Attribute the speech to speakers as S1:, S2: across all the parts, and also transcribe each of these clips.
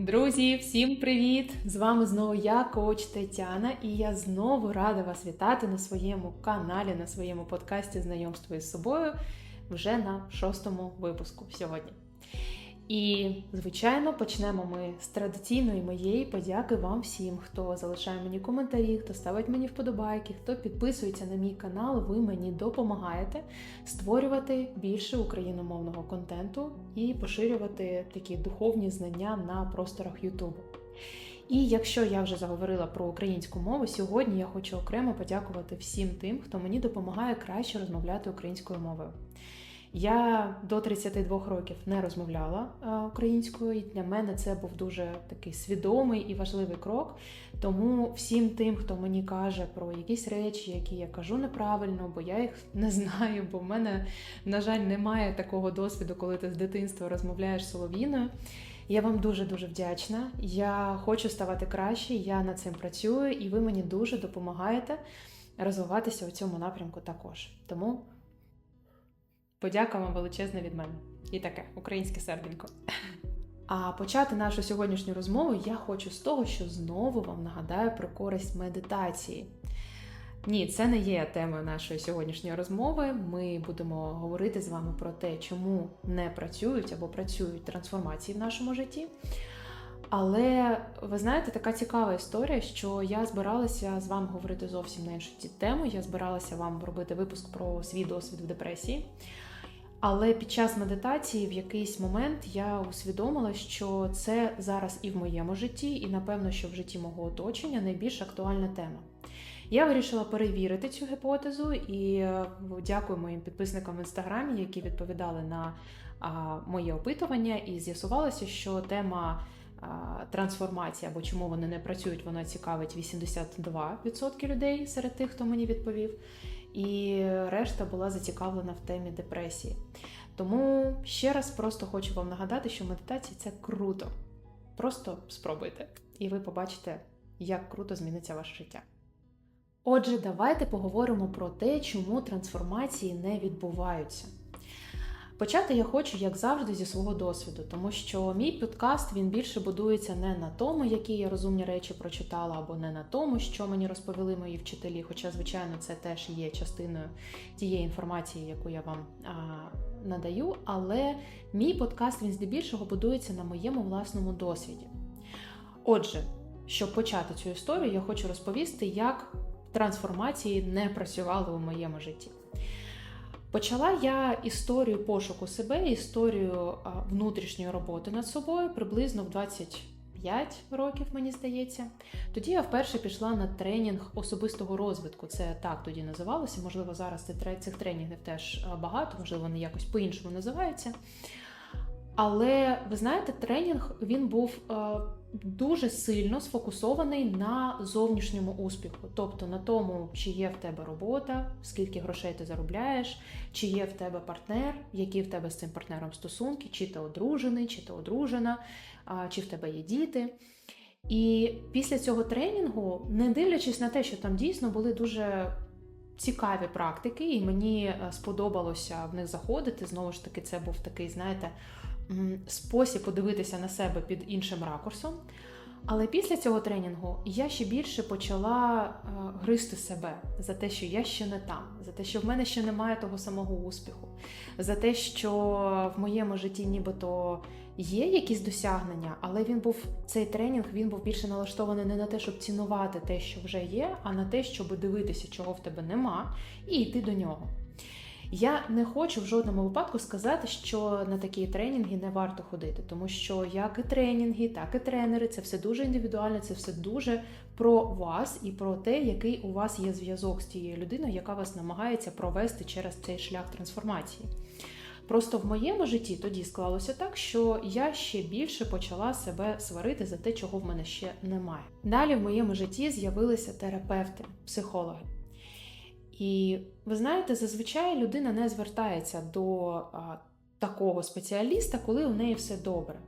S1: Друзі, всім привіт! З вами знову я, коуч Тетяна, і я знову рада вас вітати на своєму каналі, на своєму подкасті Знайомство із собою вже на шостому випуску сьогодні. І, звичайно, почнемо ми з традиційної моєї подяки вам всім, хто залишає мені коментарі, хто ставить мені вподобайки, хто підписується на мій канал. Ви мені допомагаєте створювати більше україномовного контенту і поширювати такі духовні знання на просторах Ютубу. І якщо я вже заговорила про українську мову, сьогодні я хочу окремо подякувати всім тим, хто мені допомагає краще розмовляти українською мовою. Я до 32 років не розмовляла українською, і для мене це був дуже такий свідомий і важливий крок. Тому всім тим, хто мені каже про якісь речі, які я кажу неправильно, бо я їх не знаю, бо в мене, на жаль, немає такого досвіду, коли ти з дитинства розмовляєш солов'їною. Я вам дуже дуже вдячна. Я хочу ставати краще, я над цим працюю, і ви мені дуже допомагаєте розвиватися у цьому напрямку також. Тому. Подяка вам величезна від мене. І таке українське серденько. А почати нашу сьогоднішню розмову я хочу з того, що знову вам нагадаю про користь медитації. Ні, це не є темою нашої сьогоднішньої розмови. Ми будемо говорити з вами про те, чому не працюють або працюють трансформації в нашому житті. Але ви знаєте, така цікава історія, що я збиралася з вами говорити зовсім на іншу тему. Я збиралася вам робити випуск про свій досвід в депресії. Але під час медитації в якийсь момент я усвідомила, що це зараз і в моєму житті, і напевно, що в житті мого оточення найбільш актуальна тема. Я вирішила перевірити цю гіпотезу і е, дякую моїм підписникам в інстаграмі, які відповідали на моє опитування, і з'ясувалося, що тема трансформації або чому вони не працюють, вона цікавить 82% людей серед тих, хто мені відповів і решта була зацікавлена в темі депресії. Тому ще раз просто хочу вам нагадати, що медитація це круто. Просто спробуйте, і ви побачите, як круто зміниться ваше життя. Отже, давайте поговоримо про те, чому трансформації не відбуваються. Почати я хочу, як завжди, зі свого досвіду, тому що мій подкаст він більше будується не на тому, які я розумні речі прочитала, або не на тому, що мені розповіли мої вчителі. Хоча, звичайно, це теж є частиною тієї інформації, яку я вам а, надаю. Але мій подкаст він здебільшого будується на моєму власному досвіді. Отже, щоб почати цю історію, я хочу розповісти, як трансформації не працювали у моєму житті. Почала я історію пошуку себе, історію внутрішньої роботи над собою приблизно в 25 років, мені здається. Тоді я вперше пішла на тренінг особистого розвитку. Це так тоді називалося. Можливо, зараз цих тренінгів теж багато, можливо, вони якось по-іншому називаються. Але ви знаєте, тренінг він був дуже сильно сфокусований на зовнішньому успіху, тобто на тому, чи є в тебе робота, скільки грошей ти заробляєш, чи є в тебе партнер, які в тебе з цим партнером стосунки, чи ти одружений, чи ти одружена, чи в тебе є діти. І після цього тренінгу, не дивлячись на те, що там дійсно були дуже цікаві практики, і мені е, сподобалося в них заходити. Знову ж таки, це був такий, знаєте, спосіб подивитися на себе під іншим ракурсом. Але після цього тренінгу я ще більше почала е, гризти себе за те, що я ще не там, за те, що в мене ще немає того самого успіху, за те, що в моєму житті нібито є якісь досягнення, але він був цей тренінг він був більше налаштований не на те, щоб цінувати те, що вже є, а на те, щоб дивитися, чого в тебе нема, і йти до нього. Я не хочу в жодному випадку сказати, що на такі тренінги не варто ходити, тому що як і тренінги, так і тренери це все дуже індивідуально, це все дуже про вас і про те, який у вас є зв'язок з тією людиною, яка вас намагається провести через цей шлях трансформації. Просто в моєму житті тоді склалося так, що я ще більше почала себе сварити за те, чого в мене ще немає. Далі в моєму житті з'явилися терапевти, психологи. І ви знаєте, зазвичай людина не звертається до а, такого спеціаліста, коли у неї все добре.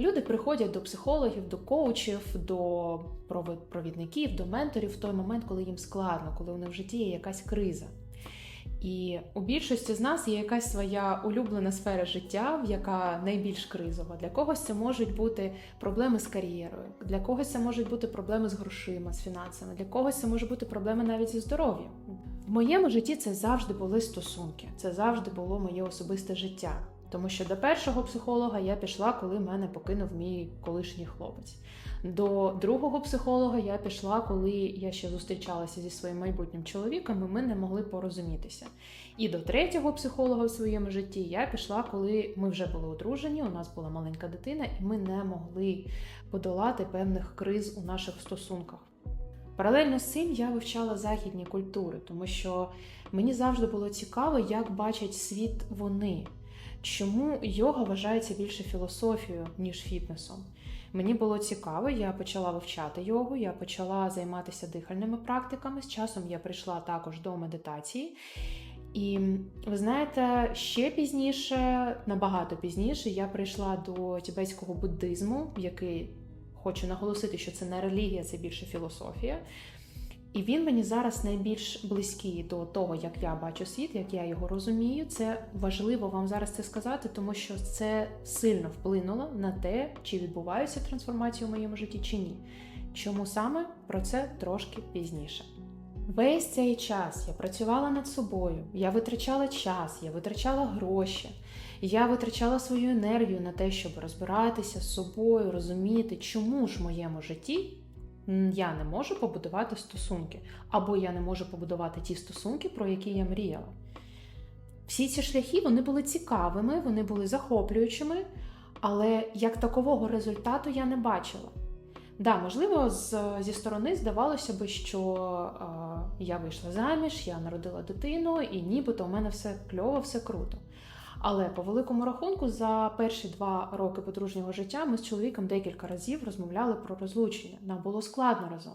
S1: Люди приходять до психологів, до коучів, до провідників, до менторів в той момент, коли їм складно, коли у них в житті є якась криза. І у більшості з нас є якась своя улюблена сфера життя, яка найбільш кризова. Для когось це можуть бути проблеми з кар'єрою, для когось це можуть бути проблеми з грошима, з фінансами, для когось це може бути проблеми навіть зі здоров'ям. В моєму житті це завжди були стосунки, це завжди було моє особисте життя. Тому що до першого психолога я пішла, коли мене покинув мій колишній хлопець. До другого психолога я пішла, коли я ще зустрічалася зі своїм майбутнім чоловіком, і ми не могли порозумітися. І до третього психолога в своєму житті я пішла, коли ми вже були одружені, у нас була маленька дитина, і ми не могли подолати певних криз у наших стосунках. Паралельно з цим я вивчала західні культури, тому що мені завжди було цікаво, як бачать світ вони. Чому йога вважається більше філософією, ніж фітнесом? Мені було цікаво, я почала вивчати йогу, я почала займатися дихальними практиками. З часом я прийшла також до медитації. І ви знаєте, ще пізніше, набагато пізніше, я прийшла до тібетського буддизму, який хочу наголосити, що це не релігія, це більше філософія. І він мені зараз найбільш близький до того, як я бачу світ, як я його розумію. Це важливо вам зараз це сказати, тому що це сильно вплинуло на те, чи відбуваються трансформації у моєму житті, чи ні. Чому саме про це трошки пізніше. Весь цей час я працювала над собою, я витрачала час, я витрачала гроші, я витрачала свою енергію на те, щоб розбиратися з собою, розуміти, чому ж в моєму житті я не можу побудувати стосунки, або я не можу побудувати ті стосунки, про які я мріяла. Всі ці шляхи вони були цікавими, вони були захоплюючими, але як такового результату я не бачила. Да, можливо, з, зі сторони здавалося би, що е, я вийшла заміж, я народила дитину, і нібито у мене все кльово, все круто. Але по великому рахунку, за перші два роки подружнього життя ми з чоловіком декілька разів розмовляли про розлучення. Нам було складно разом.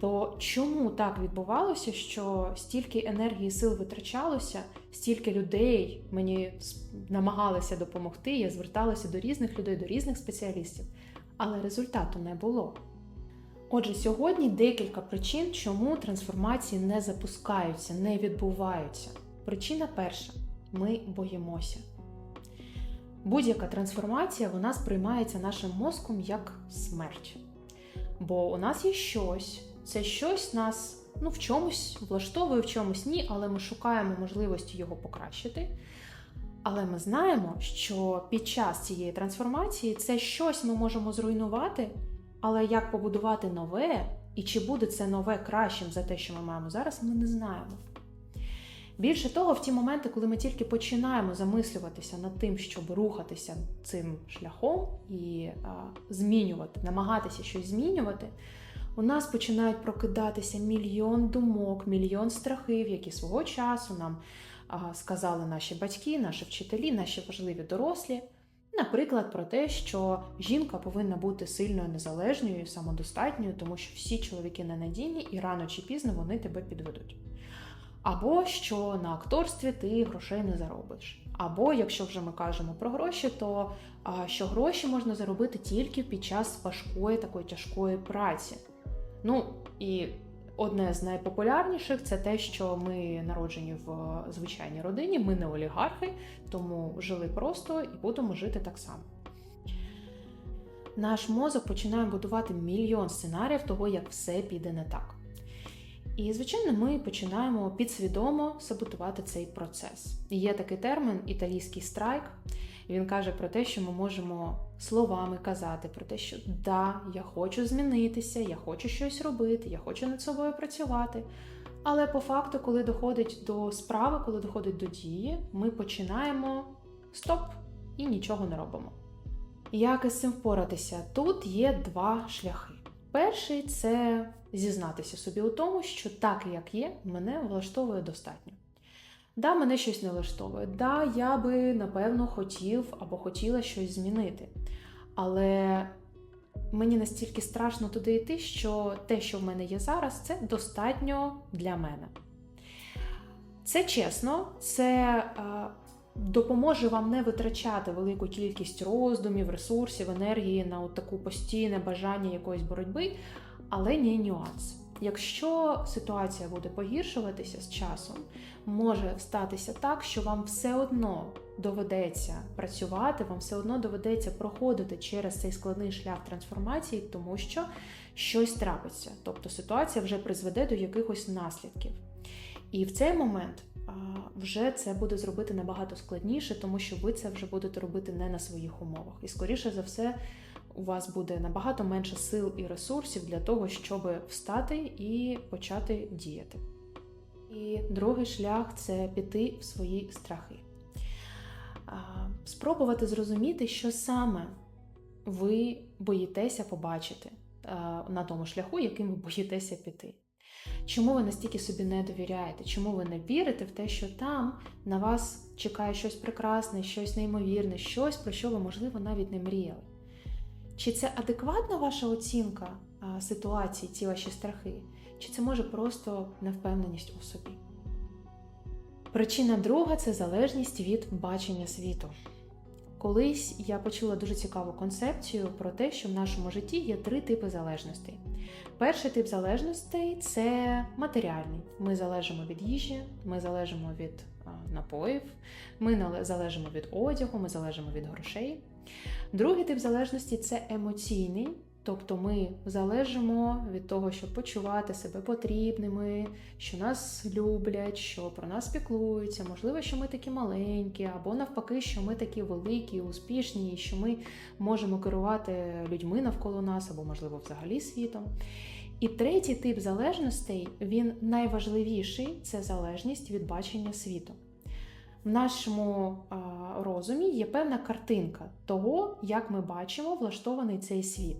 S1: То чому так відбувалося, що стільки енергії сил витрачалося, стільки людей мені намагалися допомогти, я зверталася до різних людей, до різних спеціалістів, але результату не було. Отже, сьогодні декілька причин, чому трансформації не запускаються, не відбуваються. Причина перша ми боїмося. Будь-яка трансформація вона сприймається нашим мозком як смерть. Бо у нас є щось, це щось нас ну, в чомусь влаштовує, в чомусь ні, але ми шукаємо можливості його покращити. Але ми знаємо, що під час цієї трансформації це щось ми можемо зруйнувати, але як побудувати нове, і чи буде це нове кращим за те, що ми маємо зараз, ми не знаємо. Більше того, в ті моменти, коли ми тільки починаємо замислюватися над тим, щоб рухатися цим шляхом і а, змінювати, намагатися щось змінювати, у нас починають прокидатися мільйон думок, мільйон страхів, які свого часу нам а, сказали наші батьки, наші вчителі, наші важливі дорослі. Наприклад, про те, що жінка повинна бути сильною незалежною самодостатньою, тому що всі чоловіки ненадійні і рано чи пізно вони тебе підведуть. Або що на акторстві ти грошей не заробиш. Або, якщо вже ми кажемо про гроші, то що гроші можна заробити тільки під час важкої такої тяжкої праці. Ну і одне з найпопулярніших це те, що ми народжені в звичайній родині, ми не олігархи, тому жили просто і будемо жити так само. Наш мозок починає будувати мільйон сценаріїв того, як все піде не так. І, звичайно, ми починаємо підсвідомо саботувати цей процес. Є такий термін італійський страйк. Він каже про те, що ми можемо словами казати про те, що да, я хочу змінитися, я хочу щось робити, я хочу над собою працювати. Але по факту, коли доходить до справи, коли доходить до дії, ми починаємо стоп і нічого не робимо. Як із цим впоратися? Тут є два шляхи. Перший це зізнатися собі у тому, що так, як є, мене влаштовує достатньо. Да, мене щось не влаштовує. Да, я би напевно хотів або хотіла щось змінити. Але мені настільки страшно туди йти, що те, що в мене є зараз, це достатньо для мене. Це чесно, це допоможе вам не витрачати велику кількість роздумів, ресурсів, енергії на от таку постійне бажання якоїсь боротьби, але ні нюанс. якщо ситуація буде погіршуватися з часом, може статися так, що вам все одно доведеться працювати, вам все одно доведеться проходити через цей складний шлях трансформації, тому що щось трапиться. Тобто ситуація вже призведе до якихось наслідків. І в цей момент вже це буде зробити набагато складніше, тому що ви це вже будете робити не на своїх умовах. І, скоріше за все, у вас буде набагато менше сил і ресурсів для того, щоб встати і почати діяти. І другий шлях це піти в свої страхи. Спробувати зрозуміти, що саме ви боїтеся побачити на тому шляху, яким ви боїтеся піти. Чому ви настільки собі не довіряєте? Чому ви не вірите в те, що там на вас чекає щось прекрасне, щось неймовірне, щось, про що ви, можливо, навіть не мріяли? Чи це адекватна ваша оцінка ситуації, ці ваші страхи? Чи це може просто невпевненість у собі? Причина друга це залежність від бачення світу. Колись я почула дуже цікаву концепцію про те, що в нашому житті є три типи залежностей. Перший тип залежностей це матеріальний. Ми залежимо від їжі, ми залежимо від напоїв, ми залежимо від одягу, ми залежимо від грошей. Другий тип залежності це емоційний. Тобто ми залежимо від того, щоб почувати себе потрібними, що нас люблять, що про нас піклуються, можливо, що ми такі маленькі, або навпаки, що ми такі великі, успішні, і що ми можемо керувати людьми навколо нас, або, можливо, взагалі світом. І третій тип залежностей, він найважливіший це залежність від бачення світу. В нашому розумі є певна картинка того, як ми бачимо влаштований цей світ.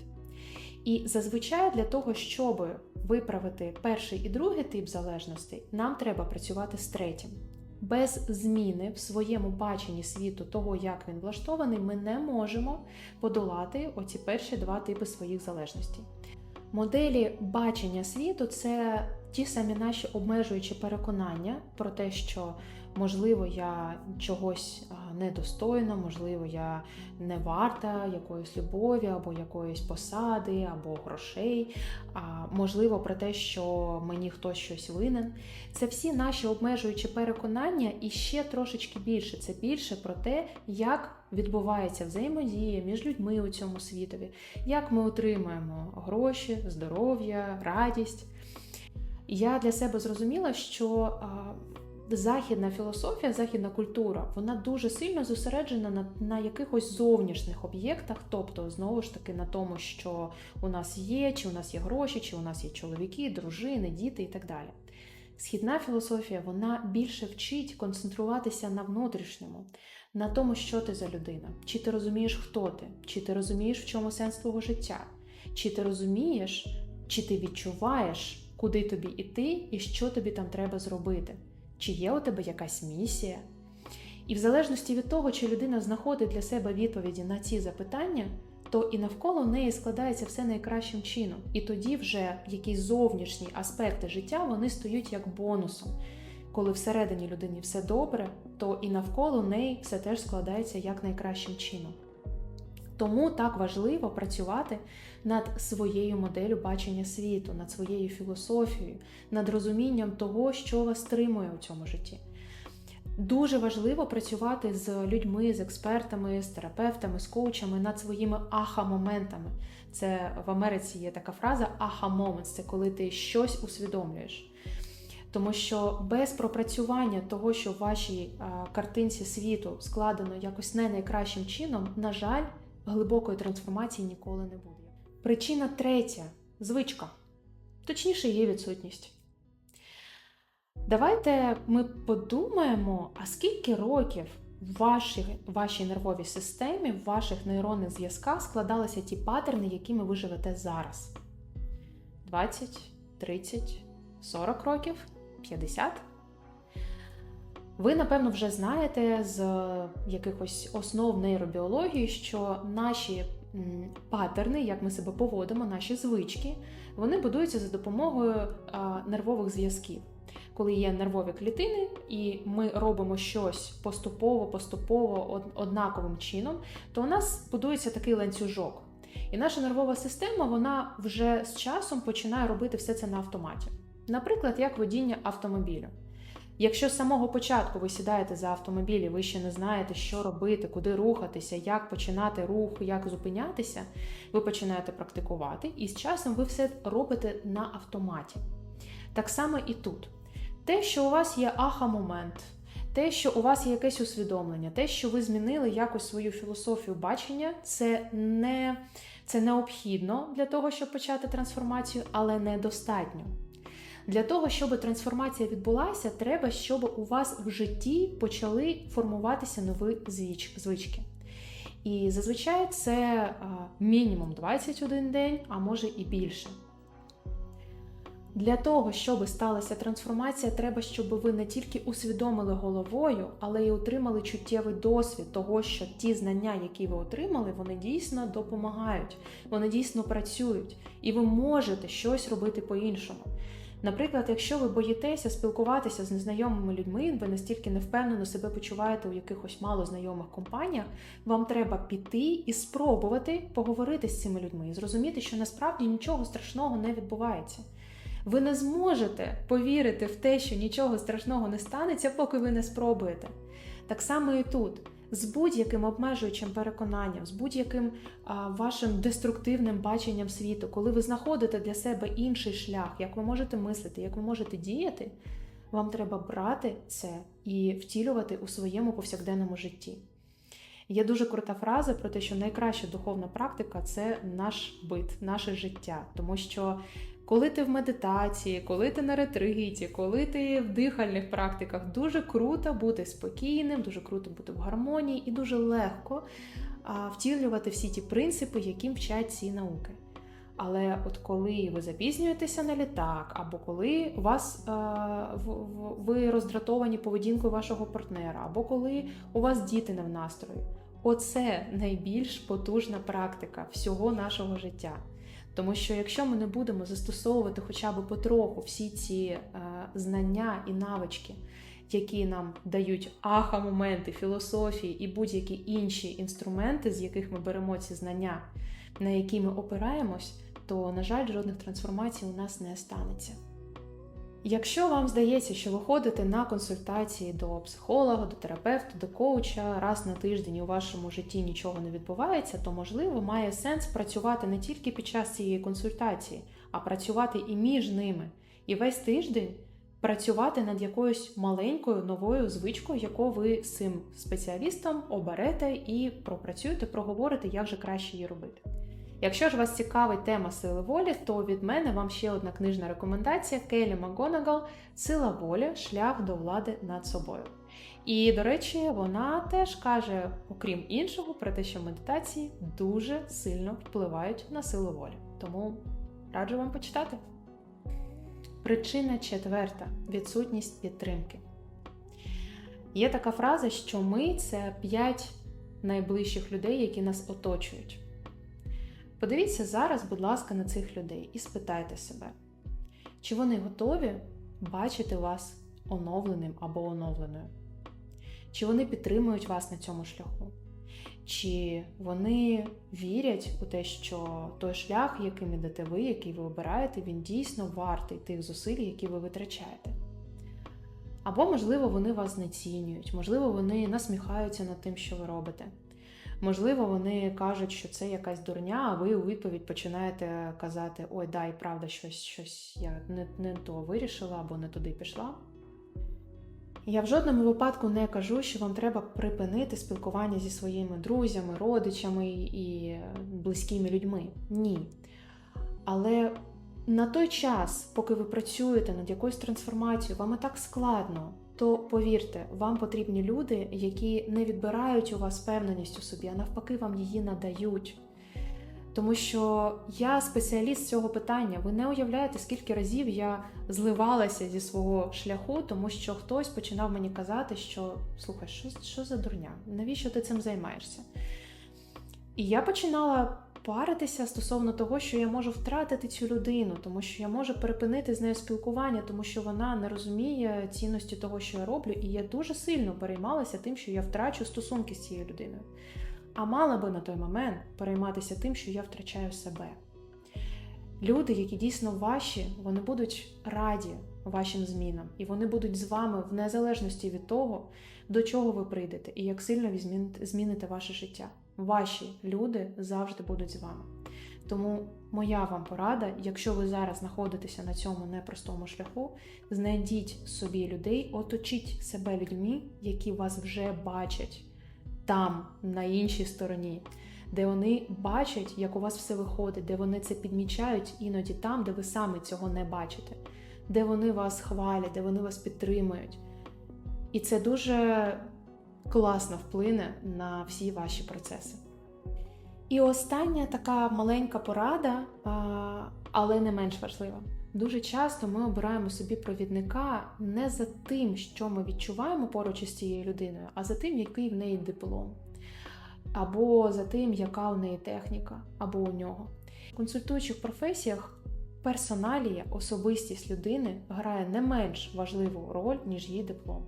S1: І зазвичай для того, щоб виправити перший і другий тип залежностей, нам треба працювати з третім. Без зміни в своєму баченні світу того, як він влаштований, ми не можемо подолати оці перші два типи своїх залежностей. Моделі бачення світу це ті самі наші обмежуючі переконання про те, що можливо я чогось недостойна, можливо, я не варта якоїсь любові, або якоїсь посади, або грошей, можливо, про те, що мені хтось щось винен. Це всі наші обмежуючі переконання, і ще трошечки більше. Це більше про те, як відбувається взаємодія між людьми у цьому світові, як ми отримуємо гроші, здоров'я, радість. Я для себе зрозуміла, що західна філософія, західна культура, вона дуже сильно зосереджена на, на якихось зовнішніх об'єктах, тобто, знову ж таки, на тому, що у нас є, чи у нас є гроші, чи у нас є чоловіки, дружини, діти і так далі. Східна філософія вона більше вчить концентруватися на внутрішньому, на тому, що ти за людина, чи ти розумієш, хто ти, чи ти розумієш, в чому сенс твого життя, чи ти розумієш, чи ти відчуваєш, куди тобі йти і що тобі там треба зробити чи є у тебе якась місія. І в залежності від того, чи людина знаходить для себе відповіді на ці запитання, то і навколо неї складається все найкращим чином. І тоді вже якісь зовнішні аспекти життя вони стають як бонусом. Коли всередині людини все добре, то і навколо неї все теж складається як найкращим чином. Тому так важливо працювати над своєю моделлю бачення світу, над своєю філософією, над розумінням того, що вас стримує у цьому житті. Дуже важливо працювати з людьми, з експертами, з терапевтами, з коучами над своїми аха-моментами. Це в Америці є така фраза аха-момент це коли ти щось усвідомлюєш. Тому що без пропрацювання того, що в вашій картинці світу складено якось не найкращим чином, на жаль, глибокої трансформації ніколи не буде. Причина третя звичка, точніше, її відсутність. Давайте ми подумаємо, а скільки років в вашій, вашій нервовій системі, в ваших нейронних зв'язках складалися ті паттерни, якими ви живете зараз? 20, 30, 40 років, 50? Ви, напевно, вже знаєте з якихось основ нейробіології, що наші паттерни, як ми себе поводимо, наші звички, вони будуються за допомогою нервових зв'язків. Коли є нервові клітини, і ми робимо щось поступово, поступово однаковим чином, то у нас будується такий ланцюжок. І наша нервова система вона вже з часом починає робити все це на автоматі. Наприклад, як водіння автомобіля. Якщо з самого початку ви сідаєте за автомобіль і ви ще не знаєте, що робити, куди рухатися, як починати рух, як зупинятися, ви починаєте практикувати, і з часом ви все робите на автоматі. Так само і тут. Те, що у вас є аха-момент, те, що у вас є якесь усвідомлення, те, що ви змінили якось свою філософію бачення, це не це необхідно для того, щоб почати трансформацію, але недостатньо. Для того, щоб трансформація відбулася, треба, щоб у вас в житті почали формуватися нові звички. І зазвичай це мінімум 21 день, а може і більше. Для того, щоб сталася трансформація, треба, щоб ви не тільки усвідомили головою, але й отримали чуттєвий досвід того, що ті знання, які ви отримали, вони дійсно допомагають, вони дійсно працюють, і ви можете щось робити по-іншому. Наприклад, якщо ви боїтеся спілкуватися з незнайомими людьми, ви настільки невпевнено себе почуваєте у якихось мало знайомих компаніях, вам треба піти і спробувати поговорити з цими людьми і зрозуміти, що насправді нічого страшного не відбувається. Ви не зможете повірити в те, що нічого страшного не станеться, поки ви не спробуєте. Так само і тут. З будь-яким обмежуючим переконанням, з будь-яким вашим деструктивним баченням світу, коли ви знаходите для себе інший шлях, як ви можете мислити, як ви можете діяти, вам треба брати це і втілювати у своєму повсякденному житті. Є дуже крута фраза про те, що найкраща духовна практика це наш бит, наше життя, тому що коли ти в медитації, коли ти на ретриті, коли ти в дихальних практиках, дуже круто бути спокійним, дуже круто бути в гармонії і дуже легко втілювати всі ті принципи, яким вчать ці науки. Але от коли ви запізнюєтеся на літак, або коли у вас е, ви роздратовані поведінкою вашого партнера, або коли у вас діти не в настрої, оце найбільш потужна практика всього нашого життя. Тому що якщо ми не будемо застосовувати хоча б потроху всі ці е, знання і навички, які нам дають аха-моменти, філософії і будь-які інші інструменти, з яких ми беремо ці знання, на які ми опираємось, то, на жаль, жодних трансформацій у нас не станеться. Якщо вам здається, що ви ходите на консультації до психолога, до терапевта, до коуча раз на тиждень у вашому житті нічого не відбувається, то можливо має сенс працювати не тільки під час цієї консультації, а працювати і між ними. І весь тиждень працювати над якоюсь маленькою новою звичкою, яку ви з цим спеціалістом оберете і пропрацюєте, проговорите, як же краще її робити. Якщо ж вас цікавить тема сили волі, то від мене вам ще одна книжна рекомендація Келі Макгонагал Сила волі, шлях до влади над собою. І, до речі, вона теж каже, окрім іншого, про те, що медитації дуже сильно впливають на силу волі. Тому раджу вам почитати. Причина четверта відсутність підтримки. Є така фраза, що ми це п'ять найближчих людей, які нас оточують. Подивіться зараз, будь ласка, на цих людей і спитайте себе, чи вони готові бачити вас оновленим або оновленою? Чи вони підтримують вас на цьому шляху? Чи вони вірять у те, що той шлях, яким ідете ви, який ви обираєте, він дійсно вартий тих зусиль, які ви витрачаєте? Або, можливо, вони вас знецінюють, можливо, вони насміхаються над тим, що ви робите. Можливо, вони кажуть, що це якась дурня, а ви у відповідь починаєте казати: Ой, да, і правда, щось щось я не, не то вирішила або не туди пішла. Я в жодному випадку не кажу, що вам треба припинити спілкування зі своїми друзями, родичами і близькими людьми. Ні. Але на той час, поки ви працюєте над якоюсь трансформацією, вам і так складно то повірте, вам потрібні люди, які не відбирають у вас впевненість у собі, а навпаки, вам її надають. Тому що я спеціаліст цього питання. Ви не уявляєте, скільки разів я зливалася зі свого шляху, тому що хтось починав мені казати, що слухай, що, що за дурня? Навіщо ти цим займаєшся? І я починала паритися стосовно того, що я можу втратити цю людину, тому що я можу перепинити з нею спілкування, тому що вона не розуміє цінності того, що я роблю, і я дуже сильно переймалася тим, що я втрачу стосунки з цією людиною. а мала би на той момент перейматися тим, що я втрачаю себе. Люди, які дійсно ваші, вони будуть раді вашим змінам, і вони будуть з вами в незалежності від того, до чого ви прийдете і як сильно ви зміните, ваше життя. Ваші люди завжди будуть з вами. Тому моя вам порада, якщо ви зараз знаходитеся на цьому непростому шляху, знайдіть собі людей, оточіть себе людьми, які вас вже бачать там, на іншій стороні, де вони бачать, як у вас все виходить, де вони це підмічають іноді там, де ви самі цього не бачите, де вони вас хвалять, де вони вас підтримують. І це дуже класно вплине на всі ваші процеси. І остання така маленька порада, але не менш важлива. Дуже часто ми обираємо собі провідника не за тим, що ми відчуваємо поруч із цією людиною, а за тим, який в неї диплом, або за тим, яка у неї техніка, або у нього. В консультуючих професіях персоналія, особистість людини грає не менш важливу роль, ніж її диплом.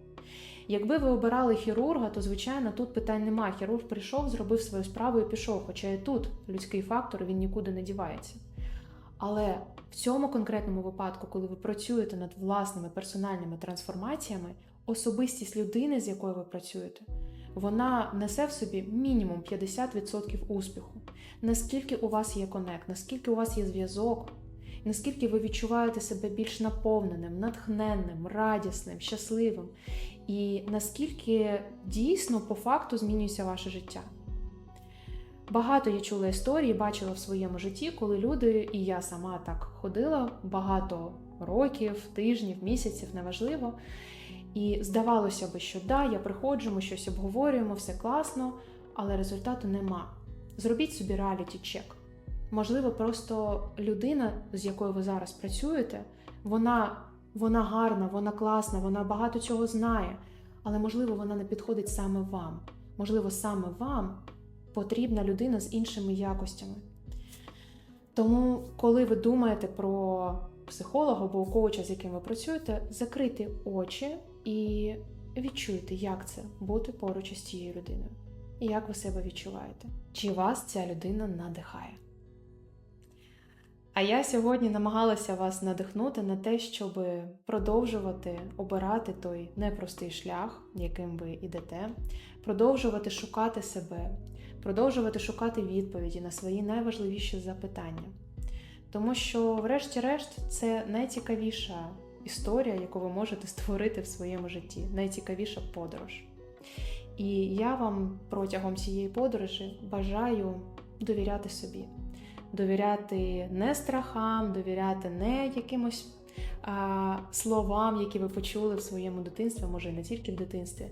S1: Якби ви обирали хірурга, то звичайно тут питань немає. Хірург прийшов, зробив свою справу і пішов. Хоча і тут людський фактор він нікуди не дівається. Але в цьому конкретному випадку, коли ви працюєте над власними персональними трансформаціями, особистість людини, з якою ви працюєте, вона несе в собі мінімум 50% успіху. Наскільки у вас є конект, наскільки у вас є зв'язок, наскільки ви відчуваєте себе більш наповненим, натхненним, радісним, щасливим, і наскільки дійсно по факту змінюється ваше життя. Багато я чула історії, бачила в своєму житті, коли люди, і я сама так ходила багато років, тижнів, місяців, неважливо. І здавалося би, що да, я приходжу, ми щось обговорюємо, все класно, але результату нема. Зробіть собі реаліті чек. Можливо, просто людина, з якою ви зараз працюєте, вона, вона гарна, вона класна, вона багато чого знає, але можливо, вона не підходить саме вам. Можливо, саме вам потрібна людина з іншими якостями. Тому, коли ви думаєте про психолога або коуча, з яким ви працюєте, закрийте очі і відчуйте, як це бути поруч із цією людиною. І як ви себе відчуваєте? Чи вас ця людина надихає? А я сьогодні намагалася вас надихнути на те, щоб продовжувати обирати той непростий шлях, яким ви йдете, продовжувати шукати себе, продовжувати шукати відповіді на свої найважливіші запитання. Тому що, врешті-решт, це найцікавіша історія, яку ви можете створити в своєму житті, найцікавіша подорож. І я вам протягом цієї подорожі бажаю довіряти собі, довіряти не страхам, довіряти не якимось а, словам, які ви почули в своєму дитинстві, може і не тільки в дитинстві.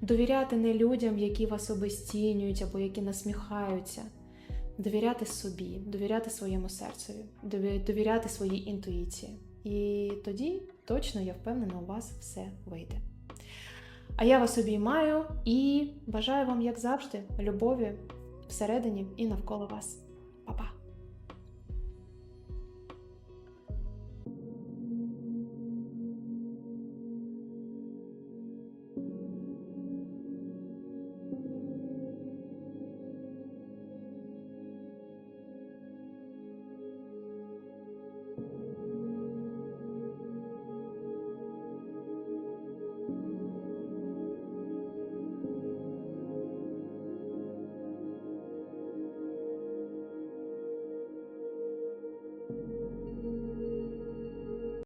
S1: Довіряти не людям, які вас обесцінюють або які насміхаються. Довіряти собі, довіряти своєму серцеві, довіряти своїй інтуїції. І тоді точно я впевнена, у вас все вийде. А я вас обіймаю і бажаю вам, як завжди, любові всередині і навколо вас. Па-па!